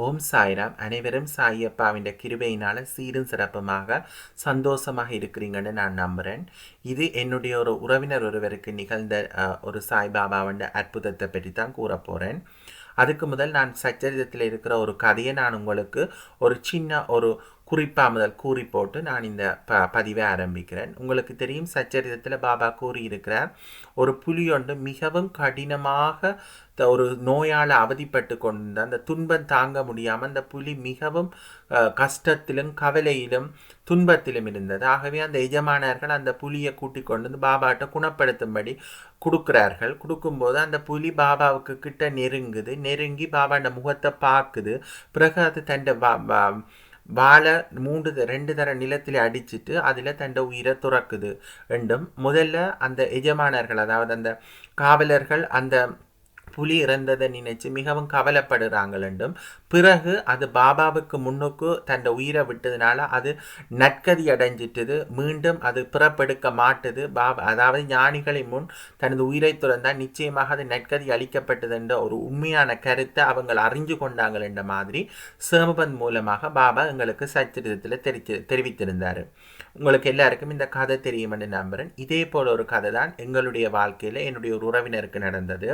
ஓம் சாய்ராம். அனைவரும் சாயப்பாவிட கிருபையினால் சீரும் சிறப்புமாக சந்தோஷமாக இருக்கிறீங்கன்னு நான் நம்புகிறேன் இது என்னுடைய ஒரு உறவினர் ஒருவருக்கு நிகழ்ந்த ஒரு சாய்பாபாவின் அற்புதத்தை பற்றி தான் கூற போகிறேன் அதுக்கு முதல் நான் சச்சரிதத்தில் இருக்கிற ஒரு கதையை நான் உங்களுக்கு ஒரு சின்ன ஒரு குறிப்பாக முதல் கூறி போட்டு நான் இந்த ப பதிவை ஆரம்பிக்கிறேன். உங்களுக்கு தெரியும் சச்சரிதத்தில் பாபா கூறியிருக்கிறார் ஒரு புலி ஒன்று மிகவும் கடினமாக த- ஒரு நோயால் அவதிப்பட்டு கொண்டு அந்த துன்பம் தாங்க முடியாமல் அந்த புலி மிகவும் கஷ்டத்திலும் கவலையிலும் துன்பத்திலும் இருந்தது. ஆகவே அந்த எஜமானர்கள் அந்த புலியை கூட்டிக் கொண்டு வந்து பாபாட்ட குணப்படுத்தும்படி கொடுக்குறார்கள். கொடுக்கும்போது அந்த புலி பாபாவுக்கு கிட்ட நெருங்குது. நெருங்கி பாபாண்ட முகத்தை பார்க்குது. பிறகு அது தண்ட வாழை மூன்று ரெண்டு தர நிலத்தில் அடிச்சிட்டு அதில் தண்ட உயிரை துறக்குது. ரெண்டும் முதல்ல அந்த எஜமானர்கள் அதாவது அந்த காவலர்கள் அந்த புலி இறந்ததை நினைச்சு மிகவும் கவலைப்படுறாங்கள் என்றும் பிறகு அது பாபாவுக்கு முன்னுக்கு தன் உயிரை விட்டதுனால அது நற்கதி அடைஞ்சிட்டது மீண்டும் அது பிறப்பெடுக்க மாட்டுது. பாபா அதாவது ஞானிகளை முன் தனது உயிரை துறந்தால் நிச்சயமாக அது நற்கதி அளிக்கப்பட்டது என்ற ஒரு உண்மையான கருத்தை அவங்க அறிஞ்சு கொண்டாங்கள் என்ற மாதிரி சேமபந்த் மூலமாக பாபா எங்களுக்கு சச்சரிதத்தில் தெரிவித்து தெரிவித்திருந்தார். உங்களுக்கு எல்லாருக்கும் இந்த கதை தெரியும் என்று நம்புகிறேன் இதே போல ஒரு கதை தான் எங்களுடைய வாழ்க்கையில் என்னுடைய ஒரு உறவினருக்கு நடந்தது.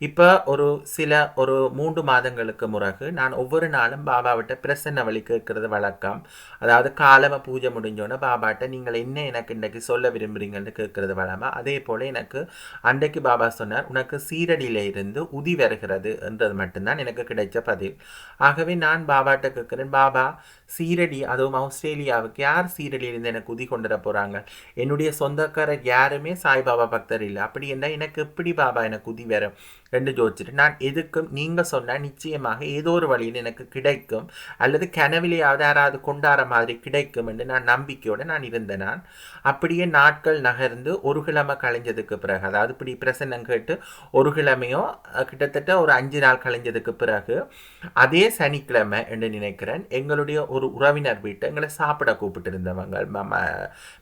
இப்போ ஒரு சில ஒரு மூன்று மாதங்களுக்கு முறகு நான் ஒவ்வொரு நாளும் பாபாவிட்ட பிரசன்ன வழி கேட்கறது வழக்கம். அதாவது காலம பூஜை முடிஞ்சோன்னே பாபாட்ட நீங்கள் என்ன எனக்கு இன்றைக்கு சொல்ல விரும்புகிறீங்கன்னு கேட்கறது வழமா அதே போல் எனக்கு அன்றைக்கு பாபா சொன்னார் உனக்கு சீரடியில இருந்து உதி வருகிறது என்றது மட்டும்தான் எனக்கு கிடைச்ச பதில். ஆகவே நான் பாபாட்ட கேட்குறேன் பாபா சீரடி அதுவும் ஆஸ்திரேலியாவுக்கு யார் சீரடியிலிருந்து எனக்கு உதி கொண்டு வர போகிறாங்க என்னுடைய சொந்தக்காரர் யாருமே சாய்பாபா பக்தர் இல்லை. அப்படி என்ன எனக்கு எப்படி பாபா எனக்கு உதி வரும்? ரெண்டு ஜோதிச்சுட்டு. நான் எதுக்கும் நீங்கள் சொன்னால் நிச்சயமாக ஏதோ ஒரு வழியில் எனக்கு கிடைக்கும். அல்லது கனவிலேயாவது யாராவது கொண்டாட மாதிரி கிடைக்கும் என்று நான் நம்பிக்கையோடு நான் இருந்தேன். நான் அப்படியே நாட்கள் நகர்ந்து ஒரு கிழமை கழிஞ்சதுக்கு பிறகு அதாவது இப்படி பிரசன்னம் கேட்டு ஒரு கிழமையோ கிட்டத்தட்ட ஒரு அஞ்சு நாள் கழிஞ்சதுக்கு பிறகு அதே சனிக்கிழமை என்று நினைக்கிறேன் எங்களுடைய ஒரு உறவினர் வீட்டை எங்களை சாப்பிட கூப்பிட்டு இருந்தவங்க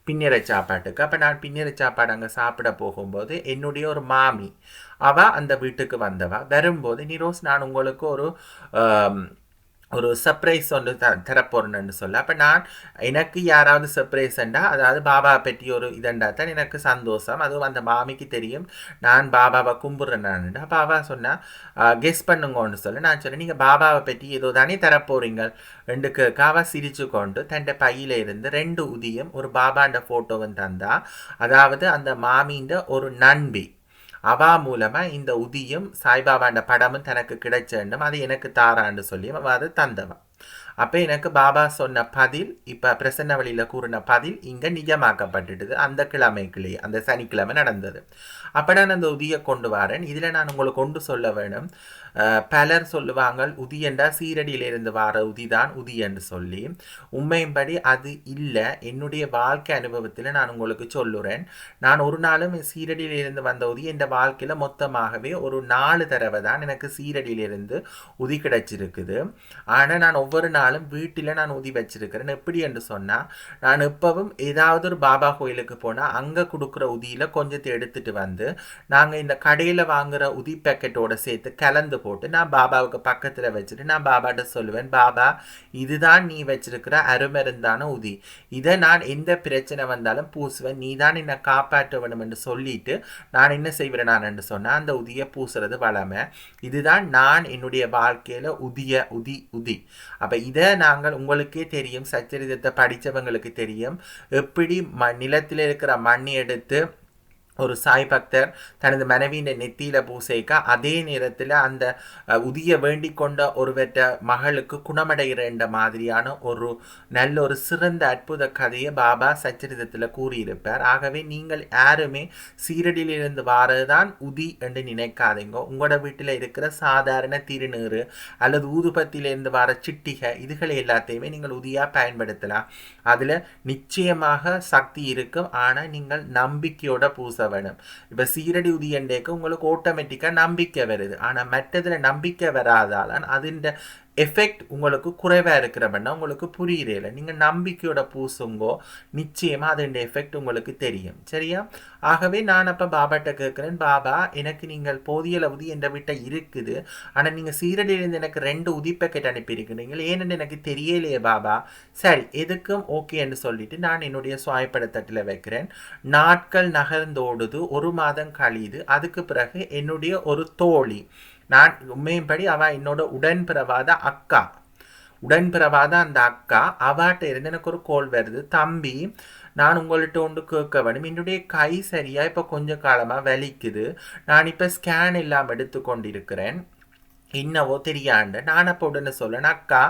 பின்னரை சாப்பாட்டுக்கு. அப்போ நான் பின்னரை சாப்பாடு அங்கே சாப்பிட போகும்போது என்னுடைய ஒரு மாமி அவள் அந்த வீட்டுக்கு வந்தவா. வரும்போது நிரோஸ் நான் உங்களுக்கு ஒரு ஒரு சர்ப்ரைஸ் ஒன்று த தரப்போறேன்னு சொல்ல. அப்போ நான் எனக்கு யாராவது சர்ப்ரைஸ்ண்டா அதாவது பாபா பற்றி ஒரு இதண்டா தான் எனக்கு சந்தோஷம். அதுவும் அந்த மாமிக்கு தெரியும். நான் பாபாவை கும்பிட்றேன் பாபா சொன்னால் சொன்னா கெஸ் பண்ணுங்கன்னு சொல்ல. நான் சொன்னேன் நீங்கள் பாபாவை பற்றி ஏதோ தானே தரப்போறீங்க ரெண்டு காவா சிரிச்சு கொண்டு தன் பையில இருந்து ரெண்டு உதியும் ஒரு பாபாண்ட ஃபோட்டோவும் தந்தா. அதாவது அந்த மாமின்ற ஒரு நண்பி. அவா மூலமா இந்த உதியும் சாய்பாபாண்ட படமும் தனக்கு கிடைச்சேண்டும் அது எனக்கு தாரான்னு சொல்லி அவள் அதை தந்தவன் அப்போ எனக்கு பாபா சொன்ன பதில் இப்போ பிரசன்ன வழியில் கூறின பதில் இங்கே நிஜமாக்கப்பட்டுடுது அந்த கிழமைக்குள்ளேயே அந்த சனிக்கிழமை நடந்தது. அப்போ நான் அந்த உதியை கொண்டு வரேன். இதில் நான் உங்களை கொண்டு சொல்ல வேணும். பலர் சொல்லுவாங்க உதியண்டா சீரடியிலிருந்து வார உதி தான் உதி என்று சொல்லி. உண்மையின்படி அது இல்லை. என்னுடைய வாழ்க்கை அனுபவத்தில் நான் உங்களுக்கு சொல்லுறேன். நான் ஒரு நாளும் சீரடியிலிருந்து வந்த உதி என் வாழ்க்கையில் மொத்தமாகவே ஒரு நாலு தடவை தான் எனக்கு சீரடியிலிருந்து உதி கிடைச்சிருக்குது. ஆனால் நான் ஒவ்வொரு நாள் இருந்தாலும் வீட்டில் நான் உதி வச்சிருக்கிறேன். எப்படி என்று சொன்னால் நான் எப்பவும் ஏதாவது ஒரு பாபா கோயிலுக்கு போனால் அங்கே கொடுக்குற உதியில் கொஞ்சத்தை எடுத்துட்டு வந்து நாங்கள் இந்த கடையில் வாங்குகிற உதி பேக்கெட்டோட சேர்த்து கலந்து போட்டு நான் பாபாவுக்கு பக்கத்தில் வச்சுட்டு நான் பாபாட்ட சொல்லுவேன் பாபா இதுதான் நீ வச்சிருக்கிற அருமருந்தான உதி இதை நான் எந்த பிரச்சனை வந்தாலும் பூசுவேன். நீ தான் என்னை காப்பாற்ற வேணும் என்று சொல்லிட்டு நான் என்ன செய்வேன் நான் என்று சொன்னால் அந்த உதியை பூசுறது வளமை இதுதான் நான் என்னுடைய வாழ்க்கையில் உதிய உதி உதி அப்போ இதை நாங்கள் உங்களுக்கே தெரியும் சச்சரிதத்தை படித்தவங்களுக்கு தெரியும். எப்படி ம நிலத்தில் இருக்கிற மண் எடுத்து ஒரு சாய் பக்தர் தனது மனைவியின் நெத்தியில பூசைக்க அதே நேரத்தில் அந்த உதிய வேண்டிக் கொண்ட ஒருவற்ற மகளுக்கு குணமடைகிற மாதிரியான ஒரு நல்ல ஒரு சிறந்த அற்புத கதையை பாபா சச்சரிதத்தில் கூறியிருப்பார். ஆகவே நீங்கள் யாருமே சீரடியிலிருந்து வாரதுதான் உதி என்று நினைக்காதீங்க. உங்களோட வீட்டில் இருக்கிற சாதாரண திருநீறு அல்லது ஊதுபத்தியிலிருந்து வர சிட்டிகை இதுகளை எல்லாத்தையுமே நீங்கள் உதியாக பயன்படுத்தலாம். அதில் நிச்சயமாக சக்தி இருக்கும். ஆனால் நீங்கள் நம்பிக்கையோட பூச வேணும். இப்போ சீரடி உதியண்டேக்கு உங்களுக்கு ஆட்டோமேட்டிக்காக நம்பிக்கை வருது. ஆனால் மற்றதில் நம்பிக்கை வராதால் அதுண்ட எஃபெக்ட் உங்களுக்கு குறைவாக இருக்கிறபடினா உங்களுக்கு புரியுறதில்ல நீங்கள் நம்பிக்கையோட பூசுங்கோ நிச்சயமாக அதோட எஃபெக்ட் உங்களுக்கு தெரியும். சரியா? ஆகவே நான் அப்போ பாபாட்ட கேட்குறேன் பாபா எனக்கு நீங்கள் போதிய உதி என்ற விட்ட இருக்குது. ஆனால் நீங்கள் சீரடியிலிருந்து எனக்கு ரெண்டு உதி பேக்கெட் அனுப்பியிருக்கிறீங்க ஏன்னு எனக்கு தெரியலையே பாபா. சரி எதுக்கும் ஓகேன்னு சொல்லிட்டு நான் என்னுடைய சுவாய்ப்படத்தட்டில் வைக்கிறேன். நாட்கள் நகர்ந்தோடுது ஒரு மாதம் கழியுது. அதுக்கு பிறகு என்னுடைய ஒரு தோழி நான் உண்மையும்படி அவ என்னோட உடன்பிறவாத அக்கா. உடன்பிறவாத அந்த அக்கா அவாட்ட இருந்து எனக்கு ஒரு கோல் வருது. தம்பி நான் உங்கள்கிட்ட ஒன்று கேட்க வேணும் என்னுடைய கை சரியாக இப்போ கொஞ்ச காலமாக வலிக்குது. நான் இப்போ ஸ்கேன் இல்லாமல் எடுத்து கொண்டிருக்கிறேன் என்னவோ தெரியாண்டு. நான் அப்போ உடனே சொல்லணும் அக்கா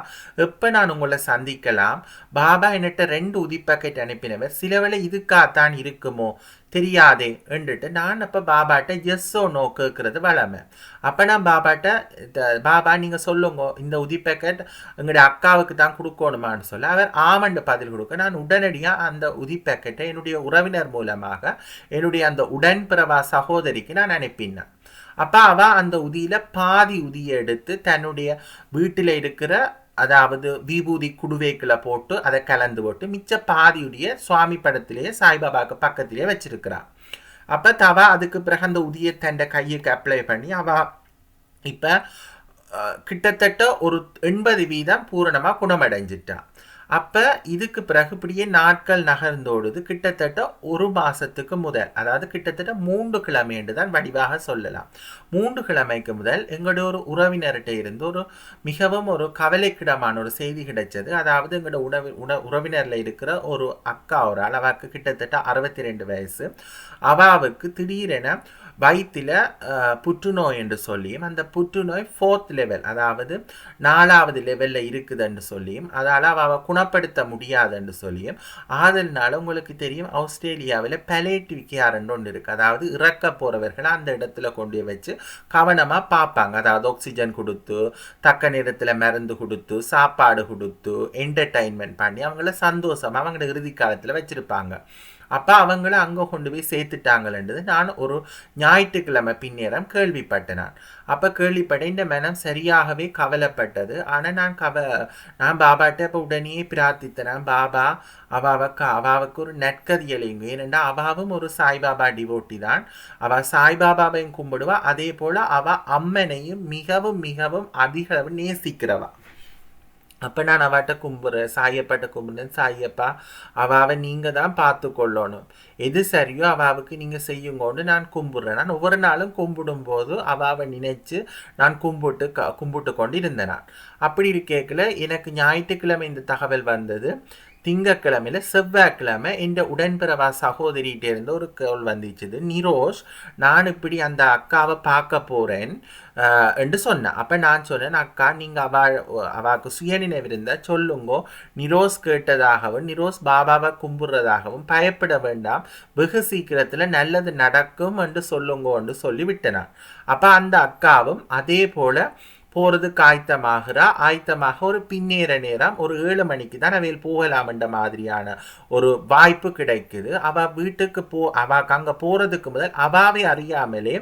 எப்போ நான் உங்களை சந்திக்கலாம்? பாபா என்னட்ட ரெண்டு உதி பாக்கெட் அனுப்பினவர். சில வேளை இதுக்காகத்தான் இருக்குமோ? தெரியாதே என்றுட்டு நான் அப்போ பாபாட்ட எஸ்ஸோ நோ கேட்குறது வளமை அப்போ நான் பாபாட்ட பாபா நீங்கள் சொல்லுங்க. இந்த உதி பேக்கெட் எங்களுடைய அக்காவுக்கு தான் கொடுக்கணுமான்னு சொல்ல அவர் ஆமண்டு பதில் கொடுக்க நான் உடனடியாக அந்த உதி பேக்கெட்டை என்னுடைய உறவினர் மூலமாக என்னுடைய அந்த உடன்பிறவா சகோதரிக்கு நான் அனுப்பினேன். அப்போ அவள் அந்த உதியில் பாதி உதியை எடுத்து தன்னுடைய வீட்டில் இருக்கிற அதாவது விபூதி குடுவைக்குள்ள போட்டு அதை கலந்து போட்டு மிச்ச பாதியுடைய சுவாமி படத்திலேயே சாய்பாபாவுக்கு பக்கத்திலேயே வச்சிருக்கிறான் அப்போ தவ அதுக்கு பிறகு அந்த உதியை தண்ட கையுக்கு அப்ளை பண்ணி அவ இப்போ கிட்டத்தட்ட ஒரு எண்பது வீதம் பூரணமாக குணமடைஞ்சிட்டான் அப்போ இதுக்கு பிறகு இப்படியே நாட்கள் நகர்ந்தோடுது கிட்டத்தட்ட ஒரு மாதத்துக்கு முதல் அதாவது கிட்டத்தட்ட மூன்று கிழமை என்று தான் வடிவாக சொல்லலாம். மூன்று கிழமைக்கு முதல் எங்களுடைய ஒரு உறவினர்கிட்ட இருந்து ஒரு மிகவும் ஒரு கவலைக்கிடமான ஒரு செய்தி கிடைச்சது. அதாவது எங்களோட உணவு உண உறவினரில் இருக்கிற ஒரு அக்கா ஒரு அளவாக்கு கிட்டத்தட்ட அறுபத்தி ரெண்டு வயசு அவாவுக்கு திடீரென வயிற்றில் புற்றுநோய் என்று சொல்லியும் அந்த புற்றுநோய் ஃபோர்த் லெவல் அதாவது நாலாவது லெவலில் இருக்குதுன்னு சொல்லியும் அதால் அவள் குணப்படுத்த முடியாதுன்னு சொல்லியும் அதனால உங்களுக்கு தெரியும் ஆஸ்திரேலியாவில் பெலேட்டிவ் கேர்ன்னு ஒன்று இருக்குது அதாவது இறக்க போகிறவர்களை அந்த இடத்துல கொண்டு வச்சு கவனமாக பார்ப்பாங்க. அதாவது ஆக்சிஜன் கொடுத்து தக்க நேரத்தில் மருந்து கொடுத்து சாப்பாடு கொடுத்து என்டர்டைன்மெண்ட் பண்ணி அவங்கள சந்தோஷமாக அவங்களோட இறுதி காலத்தில் வச்சுருப்பாங்க. அப்போ அவங்கள அங்கே கொண்டு போய் சேர்த்துட்டாங்களன்றது நான் ஒரு ஞாயிற்றுக்கிழமை பின்னேரம் கேள்விப்பட்டேன். நான் அப்போ கேள்விப்பட்ட இந்த மனம் சரியாகவே கவலைப்பட்டது. ஆனால் நான் கவ நான் பாபாட்ட இப்போ உடனே பிரார்த்தித்தேன். பாபா அவாவுக்கு அவாவுக்கு ஒரு நற்கதியலைங்க ஏனென்றா அவாவும் ஒரு சாய்பாபா டிவோட்டி தான். அவள் சாய்பாபாவையும் கும்பிடுவா. அதே போல் அவள் அம்மனையும் மிகவும் மிகவும் அதிக நேசிக்கிறவா. அப்போ நான் அவட்ட கும்பிட்றேன் சாயப்பாட்ட கும்பிட்றேன் சாயப்பா அவாவை நீங்கள் தான் பார்த்து கொள்ளணும் எது சரியோ அவாவுக்கு நீங்கள் செய்யுங்கன்னு நான் கும்பிட்றேன் நான் ஒவ்வொரு நாளும் கும்பிடும்போது அவாவை நினைச்சு நான் கும்பிட்டு க கும்பிட்டு கொண்டு இருந்தேன் நான். அப்படி இருக்கேக்கில் எனக்கு ஞாயிற்றுக்கிழமை இந்த தகவல் வந்தது. திங்கக்கிழமையில் செவ்வாய்க்கிழமை என் உடன்பிறவா சகோதரிகிட்ட இருந்து ஒரு கேள் வந்துச்சுது. நிரோஷ் நான் இப்படி அந்த அக்காவை பார்க்க போகிறேன் என்று சொன்னேன் அப்போ நான் சொன்னேன் அக்கா நீங்கள் அவா அவாக்கு சுயநினைவு இருந்தால் சொல்லுங்கோ. நிரோஸ் கேட்டதாகவும் நிரோஸ் பாபாவை கும்பிட்றதாகவும் பயப்பட வேண்டாம். வெகு சீக்கிரத்தில் நல்லது நடக்கும் என்று சொல்லுங்கோன்னு சொல்லி விட்டனான் அப்போ அந்த அக்காவும் அதே போல் போகிறதுக்கு ஆயத்தமாகிறா ஆயத்தமாக ஒரு பின்னேற நேரம் ஒரு ஏழு மணிக்கு தான் அவையில் போகலாம்ன்ற மாதிரியான ஒரு வாய்ப்பு கிடைக்குது. அவள் வீட்டுக்கு போ அவாக்கு அங்கே போகிறதுக்கு முதல் அவாவை அறியாமலே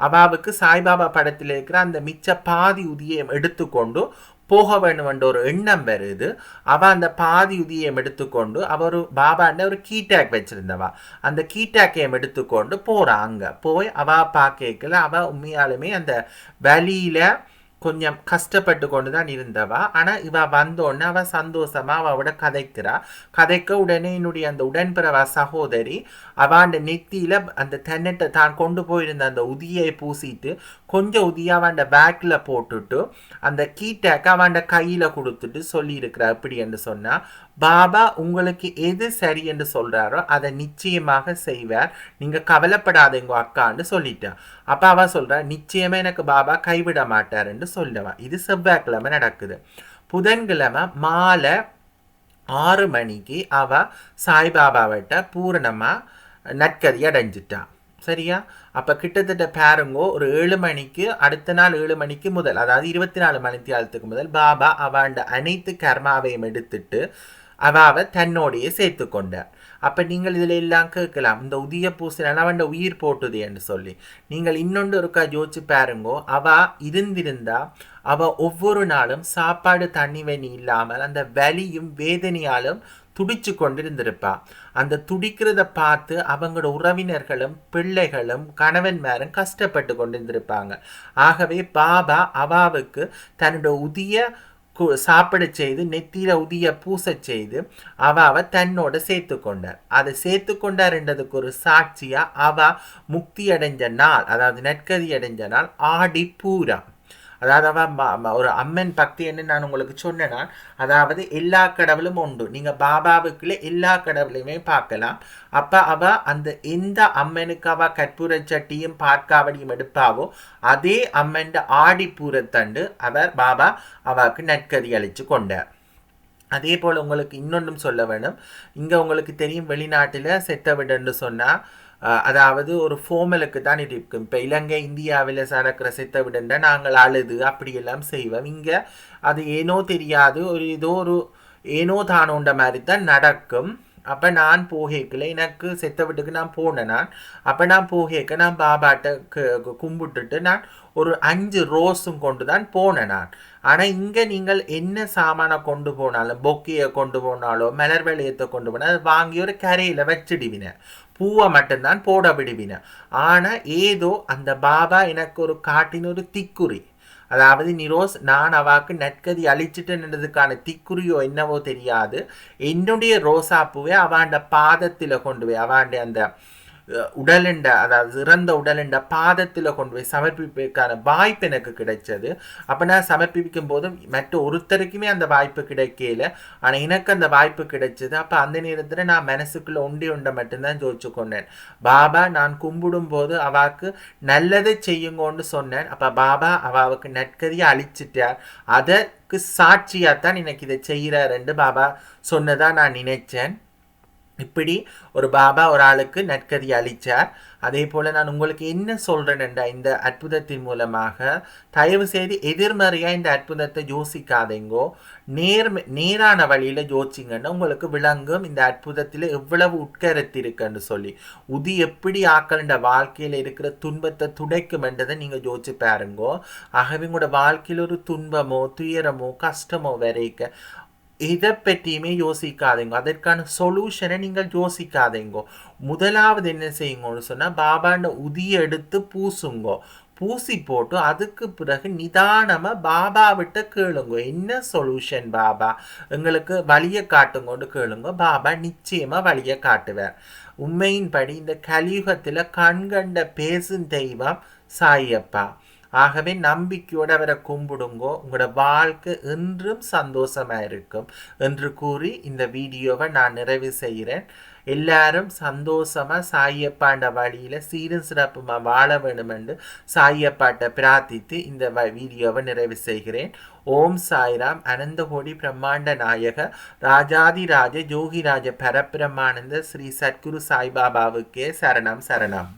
அவாவுக்கு சாய்பாபா படத்தில் இருக்கிற அந்த மிச்ச பாதி உதியம் எடுத்துக்கொண்டு போக வேணுமென்ற ஒரு எண்ணம் வருது. அவ அந்த பாதி உதியம் எடுத்துக்கொண்டு அவர் பாபாண்ட ஒரு கீட்டேக் வச்சிருந்தவா. அந்த கீட்டேக்கையும் எடுத்துக்கொண்டு போறா அங்க. போய் அவ பார்க்கல அவ உண்மையாலுமே அந்த வழியில கொஞ்சம் கஷ்டப்பட்டு கொண்டு தான் இருந்தவா. ஆனால் இவ வந்தோடனே அவள் சந்தோஷமா அவளோட கதைக்கிறா. கதைக்க உடனே என்னுடைய அந்த உடன்பிறவா சகோதரி அவாண்ட நெத்தியில் அந்த தென்னட்டை தான் கொண்டு போயிருந்த அந்த உதியை பூசிட்டு கொஞ்சம் உதியை அவன் பேக்கில் போட்டுட்டு அந்த கீட்டேக்க அவன் கையில் கொடுத்துட்டு சொல்லியிருக்கிறா. எப்படி என்று சொன்னால் பாபா உங்களுக்கு எது சரி என்று சொல்கிறாரோ அதை நிச்சயமாக செய்வார். நீங்கள் கவலைப்படாத எங்கள் அக்கான்னு சொல்லிட்டான் அப்போ அவள் சொல்கிறா நிச்சயமாக எனக்கு பாபா கைவிட மாட்டாருன்னு சொல்லவா. இது செவ்வாய்க்கிழமை நடக்குது. புதன்கிழமை மாலை ஆறு மணிக்கு அவ சாய்பாபாவிட்ட பூரணமாக நற்கதி அடைஞ்சிட்டான் சரியா? அப்போ கிட்டத்தட்ட பாருங்கோ ஒரு ஏழு மணிக்கு அடுத்த நாள் ஏழு மணிக்கு முதல் அதாவது இருபத்தி நாலு மணி தியாலத்துக்கு முதல் பாபா அவாண்ட அனைத்து கர்மாவையும் எடுத்துட்டு அவாவை தன்னோடையே சேர்த்து கொண்டார் அப்போ நீங்கள் இதில் எல்லாம் கேட்கலாம். இந்த உதிய பூசல் அவன் உயிர் போட்டுது என்று சொல்லி. நீங்கள் இன்னொன்று இருக்கா யோசிச்சு பாருங்கோ. அவ இருந்திருந்தா அவ ஒவ்வொரு நாளும் சாப்பாடு தண்ணி வனி இல்லாமல் அந்த வலியும் வேதனையாலும் துடிச்சு கொண்டிருந்திருப்பா. அந்த துடிக்கிறத பார்த்து அவங்களோட உறவினர்களும் பிள்ளைகளும் கணவன்மாரும் கஷ்டப்பட்டு கொண்டிருந்திருப்பாங்க. ஆகவே பாபா அவாவுக்கு தன்னோட உதிய சாப்பிட செய்து நெத்தியில உதிய பூச செய்து அவாவை தன்னோட சேர்த்து கொண்டார். அதை சேர்த்து கொண்டார்ன்றதுக்கு ஒரு சாட்சியா அவ முக்தி அடைஞ்ச நாள் அதாவது நெற்கதி அடைஞ்ச நாள் ஆடி பூரம். அதாவது அவ ஒரு அம்மன் பக்தி என்று நான் உங்களுக்கு சொன்னேன்னா அதாவது எல்லா கடவுளும் உண்டு. நீங்க பாபாவுக்குள்ளே எல்லா கடவுளையுமே பார்க்கலாம். அப்ப அவ அந்த எந்த அம்மனுக்கு அவ கற்பூர சட்டியும் பார்க்காவடியும் எடுப்பாவோ அதே அம்மன் ஆடிப்பூரத்தண்டு அவர் பாபா அவாக்கு நற்கதி அளிச்சு கொண்டார். அதே போல் உங்களுக்கு இன்னொன்றும் சொல்ல வேணும். இங்கே உங்களுக்கு தெரியும் வெளிநாட்டில் செத்த விடன்னு சொன்னால் அதாவது ஒரு ஃபோமலுக்கு தான் இது இருக்கும். இப்போ இலங்கை இந்தியாவில் நடக்கிற விட நாங்கள் அழுது அப்படியெல்லாம் செய்வோம். இங்கே அது ஏனோ தெரியாது. ஒரு ஏதோ ஒரு ஏனோ தானோண்ட மாதிரி தான் நடக்கும். அப்போ நான் போகேக்கில் எனக்கு செத்த வீட்டுக்கு நான் போனேன் நான். அப்போ நான் போகேக்க நான் பாபாட்ட கும்பிட்டுட்டு நான் ஒரு அஞ்சு ரோஸும் கொண்டு தான் போனேன் நான். ஆனால் இங்கே நீங்கள் என்ன சாமானை கொண்டு போனாலும் பொக்கியை கொண்டு போனாலோ மலர் வேலையத்தை கொண்டு போனால் அதை வாங்கி ஒரு கரையில் வச்சிடுவின. பூவை மட்டும்தான் போட விடுவின. ஆனால் ஏதோ அந்த பாபா எனக்கு ஒரு காட்டின ஒரு திக்குறி. அதாவது நிரோஸ் நான் அவாக்கு நற்கதி அழிச்சிட்டேன்றதுக்கான திக்குறியோ என்னவோ தெரியாது. என்னுடைய ரோசாப்பூவை அவாண்ட பாதத்தில் கொண்டு போய் அவாண்ட அந்த உடலுண்ட அதாவது இறந்த உடலுண்ட பாதத்தில் கொண்டு போய் சமர்ப்பிப்பதற்கான வாய்ப்பு எனக்கு கிடைச்சது. அப்போ நான் சமர்ப்பிக்கும் போதும் மற்ற ஒருத்தருக்குமே அந்த வாய்ப்பு கிடைக்கல. ஆனால் எனக்கு அந்த வாய்ப்பு கிடைச்சது. அப்போ அந்த நேரத்தில் நான் மனசுக்குள்ளே உண்டி உண்டை மட்டும்தான் ஜோதிச்சு கொண்டேன். பாபா நான் கும்பிடும் போது அவாக்கு நல்லதை செய்யுங்கன்னு சொன்னேன். அப்போ பாபா அவாவுக்கு நற்கதியை அழிச்சிட்டார் அதற்கு சாட்சியாக தான் எனக்கு இதை செய்கிறாருன்னு பாபா சொன்னதாக நான் நினைச்சேன். இப்படி ஒரு பாபா ஒரு ஆளுக்கு நற்கதி அளித்தார் அதே போல் நான் உங்களுக்கு என்ன சொல்கிறேன்டா இந்த அற்புதத்தின் மூலமாக தயவு செய்து எதிர்மறையாக இந்த அற்புதத்தை யோசிக்காதீங்கோ. நேர் நேரான வழியில் யோசிங்கன்னா உங்களுக்கு விளங்கும் இந்த அற்புதத்தில் எவ்வளவு உட்கருத்து இருக்குன்னு சொல்லி. உதி எப்படி ஆக்கள்ன்ற வாழ்க்கையில் இருக்கிற துன்பத்தை துடைக்கும் என்றதை நீங்கள் யோசிச்சு பாருங்கோ. ஆகவே உங்களோட வாழ்க்கையில் ஒரு துன்பமோ துயரமோ கஷ்டமோ வரைக்க எதை பற்றியுமே யோசிக்காதீங்க. அதற்கான சொல்யூஷனை நீங்கள் யோசிக்காதீங்கோ. முதலாவது என்ன செய்யுங்கன்னு சொன்னால் பாபாண்ட உதிய எடுத்து பூசுங்கோ. பூசி போட்டு அதுக்கு பிறகு நிதானமாக பாபா விட்ட கேளுங்க. என்ன சொல்யூஷன் பாபா? எங்களுக்கு வழியை காட்டுங்கன்னு கேளுங்க. பாபா நிச்சயமாக வழியை காட்டுவார். உண்மையின்படி இந்த கலியுகத்தில் கண்கண்ட பேசும் தெய்வம் சாயப்பா. ஆகவே நம்பிக்கையோடு அவரை கும்பிடுங்கோ. உங்களோட வாழ்க்கை என்றும் சந்தோஷமாக இருக்கும் என்று கூறி இந்த வீடியோவை நான் நிறைவு செய்கிறேன். எல்லாரும் சந்தோஷமாக சாயப்பாண்ட வழியில் சீரும் சிறப்புமாக வாழ வேணும் என்று சாயப்பாட்டை பிரார்த்தித்து இந்த வ வீடியோவை நிறைவு செய்கிறேன். ஓம் சாய்ராம். அனந்தகோடி பிரம்மாண்ட நாயக. ராஜாதி ராஜ ஜோகிராஜ பரபிரமானந்த ஸ்ரீ சத்குரு சாய்பாபாவுக்கே சரணம் சரணம்.